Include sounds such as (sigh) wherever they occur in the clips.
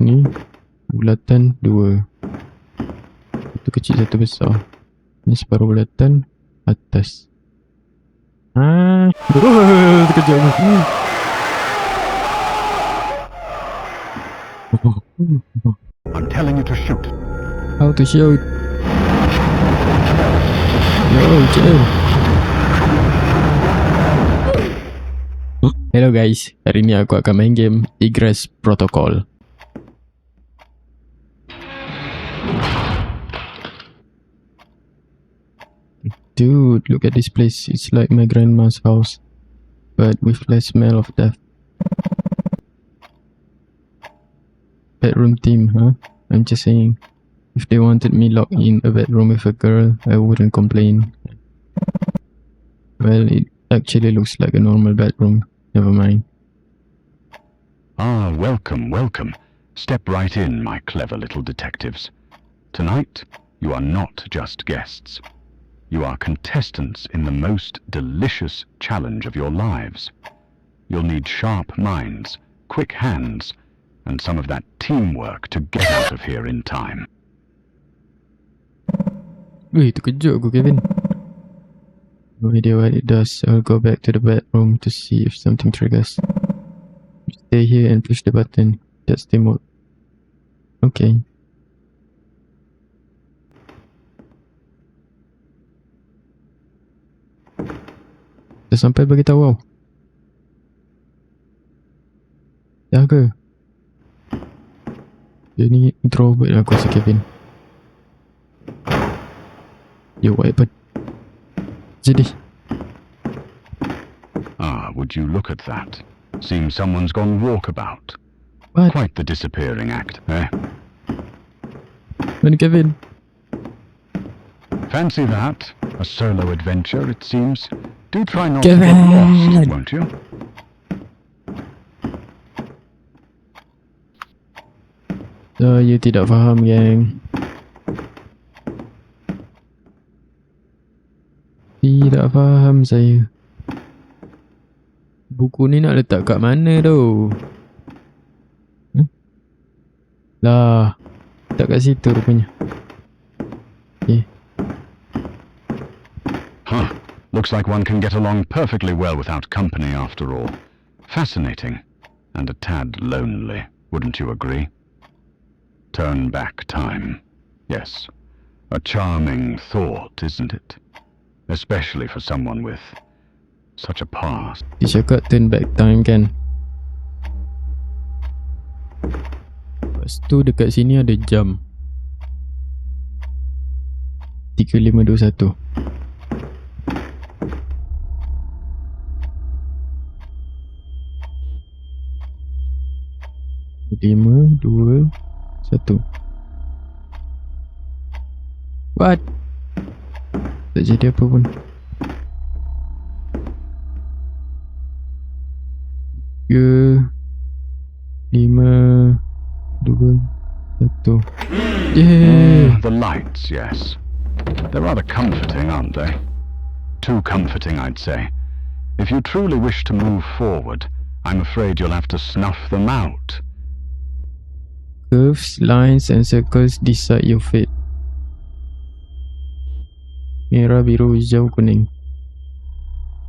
Ni bulatan dua. Satu kecil satu besar. Ni separuh bulatan atas. Ah, oh, terkejut aku. I'm telling you to shoot. How to shoot? Yo, chill. Hello guys, hari ni aku akan main game Egress Protocol. Dude, look at this place. It's like my grandma's house, but with less smell of death. Bedroom theme, huh? I'm just saying. If they wanted me locked in a bedroom with a girl, I wouldn't complain. Well, it actually looks like a normal bedroom. Never mind. Ah, welcome, welcome. Step right in, my clever little detectives. Tonight, you are not just guests. You are contestants in the most delicious challenge of your lives. You'll need sharp minds, quick hands, and some of that teamwork to get out of here in time. Wih, terkejut aku Kevin. No idea what it does. I'll go back to the bedroom to see if something triggers. Stay here and push the button. That's the mode. Okay. Dah sampai bagi tahu tau. Dah ke? Dia ni introvert aku rasa Kevin. Yo, what happened? Jadi, Ah, would you look at that? Seems someone's gone walkabout. what? Quite the disappearing act, eh? Mana Kevin? Fancy that? A solo adventure, it seems. Do try not Get to get lost, won't you? Saya tidak faham, geng. Tidak faham saya. Buku ni nak letak kat mana tu? Hmm? Lah, letak kat situ rupanya. Looks like one can get along perfectly well without company after all. Fascinating. And a tad lonely, wouldn't you agree? Turn back time. Yes. A charming thought, isn't it? Especially for someone with such a past. Dia cakap turn back time kan Lepas tu dekat sini ada jam 3521 Lima, dua, satu. What? Tak jadi apa pun. Tiga, lima, dua, satu. Mm, Yeay! The lights, yes. They're rather comforting, aren't they? Too comforting, I'd say. If you truly wish to move forward, I'm afraid you'll have to snuff them out. Curves, lines and circles decide your fate. Merah, biru, hijau, kuning.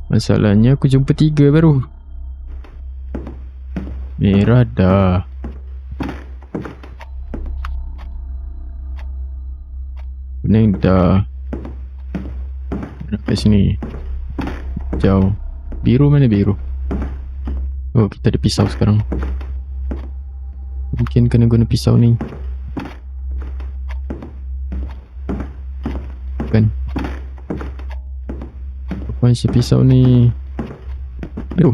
Masalahnya aku jumpa tiga baru. Merah dah. Kuning dah. Kat sini. Hijau. Biru mana biru? Oh, kita ada pisau sekarang. Mungkin kena guna pisau ni. Kan? Apa si pisau ni Aduh.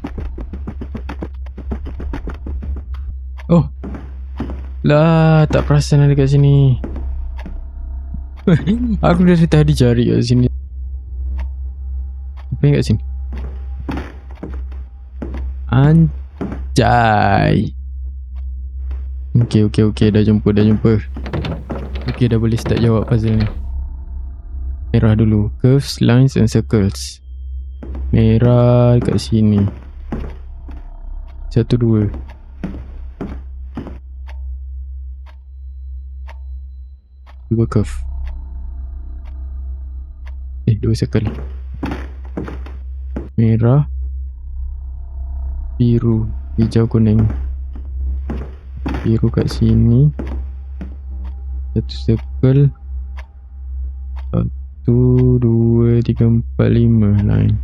Oh. Lah tak perasan ada kat sini. (laughs) Aku dari tadi cari kat sini. Apa yang kat sini? Anjay Okey, okey, okey. Dah jumpa, dah jumpa. Okey, dah boleh start jawab puzzle ni. Merah dulu. Curves, lines and circles. Merah kat sini. Satu, dua. Dua curve Eh dua circle Merah Biru Hijau kuning Biru kat sini. Satu circle. Satu Dua Tiga Empat Lima Line.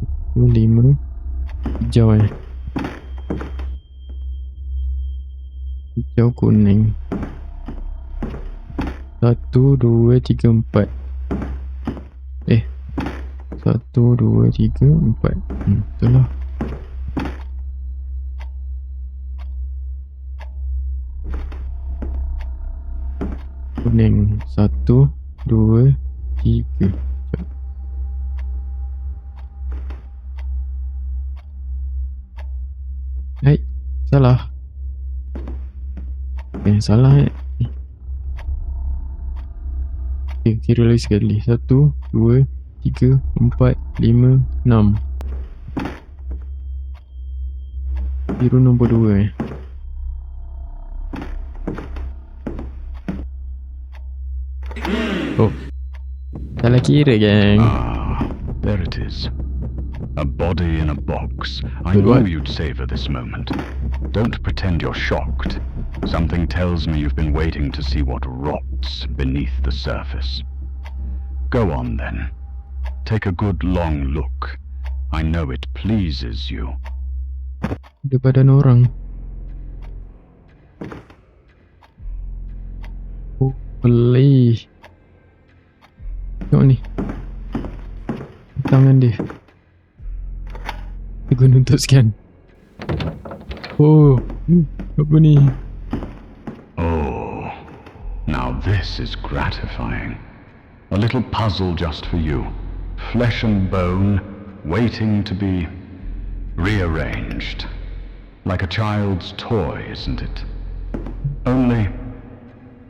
Satu Lima. Hijau eh. Hijau kuning. Satu, dua, tiga, empat. Eh Satu, dua, tiga, empat. Hmm, betul Kuning Satu, dua, tiga. Hai, salah Eh, salah eh. Okay, kira lagi sekali. Satu, dua, tiga, empat, lima, enam. Biru nombor dua eh. Oh. Gang. Ah, there it is. A body in a box. I Good knew you'd savor this moment. Don't pretend you're shocked. Something tells me you've been waiting to see what rots beneath the surface. Go on then. Take a good long look. I know it pleases you. Ada badan orang. Oh, boleh. Tengok ni. Tangan dia. Guna untuk scan. Oh, apa ni? Oh, now this is gratifying. A little puzzle just for you. Flesh and bone, waiting to be rearranged. Like a child's toy, isn't it? Only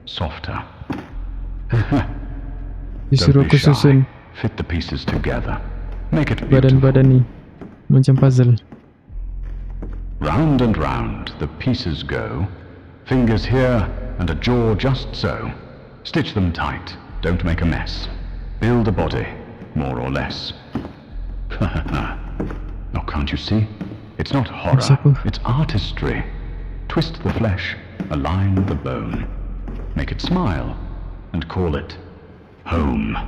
softer. (laughs) Disuruh Don't aku be shy. susun Fit the pieces together. Make it badan-badan ni. Macam puzzle. Round and round the pieces go. Fingers here and a jaw just so. Stitch them tight. Don't make a mess. Build a body, more or less. (laughs) oh, can't you see? It's not horror, it's artistry. Twist the flesh, align the bone. Make it smile, and call it home.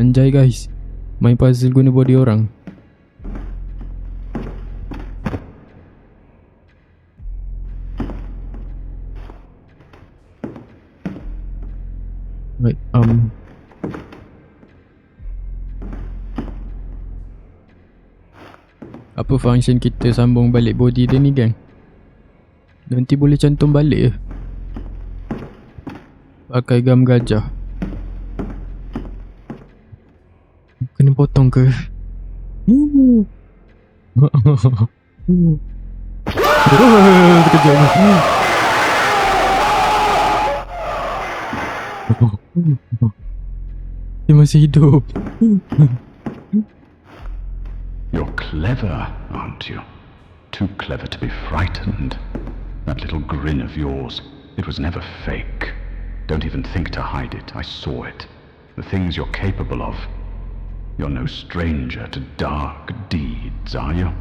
Anjay guys. Main puzzle guna body orang. Right, um Apa function kita sambung balik body dia ni gang? Nanti boleh cantum balik ke? Pakai gam gajah Kena potong ke? Terkejut Dia masih hidup You're clever, aren't you? Too clever to be frightened. That little grin of yours, it was never fake. Don't even think to hide it. I saw it. The things you're capable of. You're no stranger to dark deeds, are you?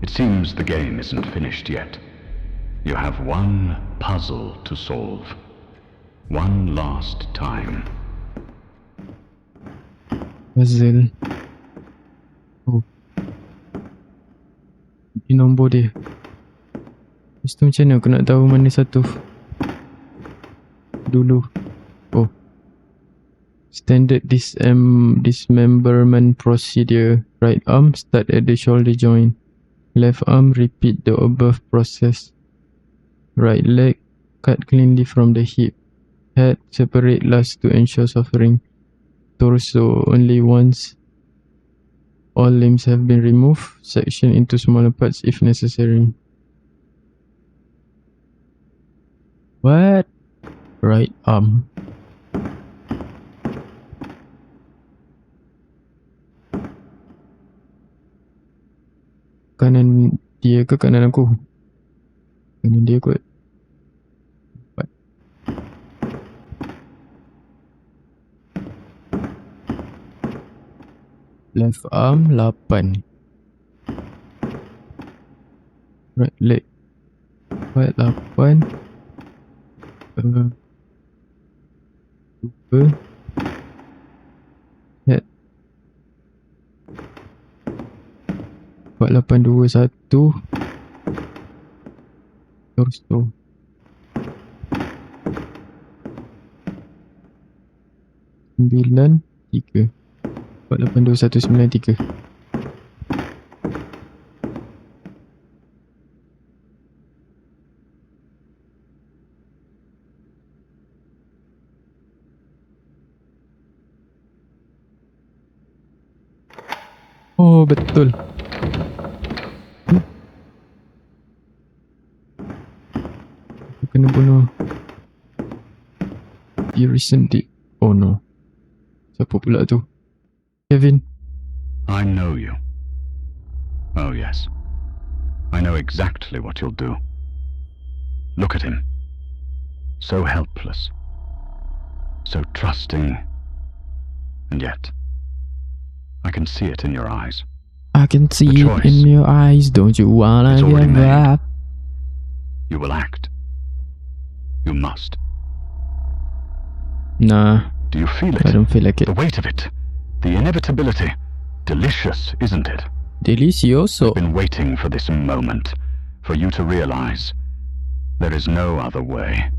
It seems the game isn't finished yet. You have one puzzle to solve. One last time. Puzzle Oh Ini dia Lepas macam mana aku nak tahu mana satu Dulu. Oh. Standard disem um, dismemberment procedure. Right arm start at the shoulder joint. Left arm repeat the above process. Right leg cut cleanly from the hip. Head separate last to ensure suffering torso only once. All limbs have been removed. Section into smaller parts if necessary. What right arm kanan dia ke kanan aku? Kanan dia kot. Left arm 8. Right leg. Right 8. Uh, Head. Empat lapan dua satu. Torso. Sembilan tiga. Empat lapan dua satu sembilan tiga. Betul. Kena bunuh. You recently. Oh no. Siapa pula tu? Kevin. I know you. Oh, yes. I know exactly what you'll do. Look at him. So helpless. So trusting. And yet, I can see it in your eyes. I can see it in your eyes. Don't you wanna give up? You will act. You must. Nah, Do you feel it? I don't feel like it. The weight of it. The inevitability. Delicious, isn't it? Delicioso. been waiting for this moment, for you to realize there is no other way.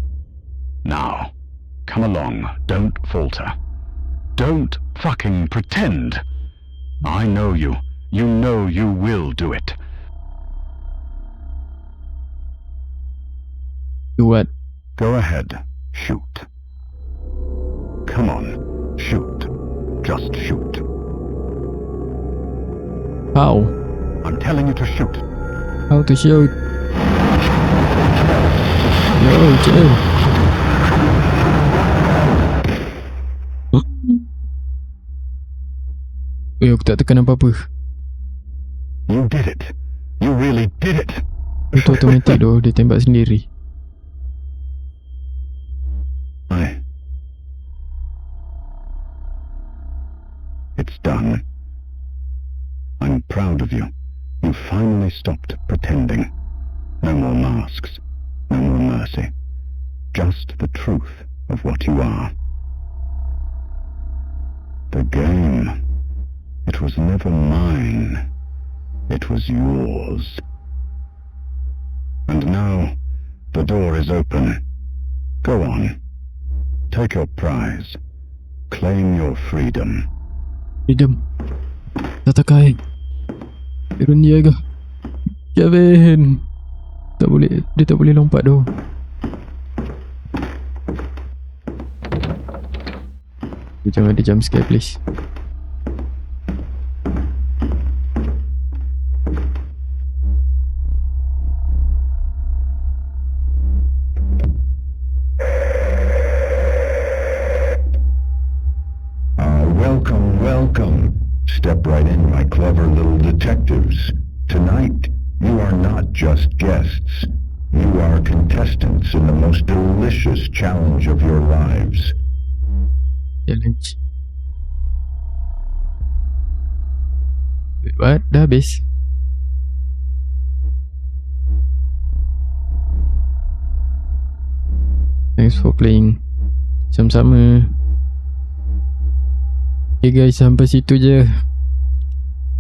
Now, come along, don't falter. Don't fucking pretend. I know you. You know you will do it. Do what? Go ahead, shoot. Come on, shoot. Just shoot. How? I'm telling you to shoot. How to shoot? Yo, chill. Eh, aku tak tekan apa-apa. You did it. You really did it. Itu automatic (laughs) doh, dia tembak sendiri. I. It's done. I'm proud of you. You finally stopped pretending. No more masks. No more mercy. Just the truth of what you are. The game. It was never mine. It was yours. And now, the door is open. Go on. Take your prize. Claim your freedom. Freedom. Tatakai. Turun dia? Kevin. Tak boleh, dia tak boleh lompat doh. Jangan ada jump scare please. Just guests. You are contestants in the most delicious challenge of your lives. Challenge. Wait, what? Dah habis? Thanks for playing. Sama-sama. Okay guys, sampai situ je.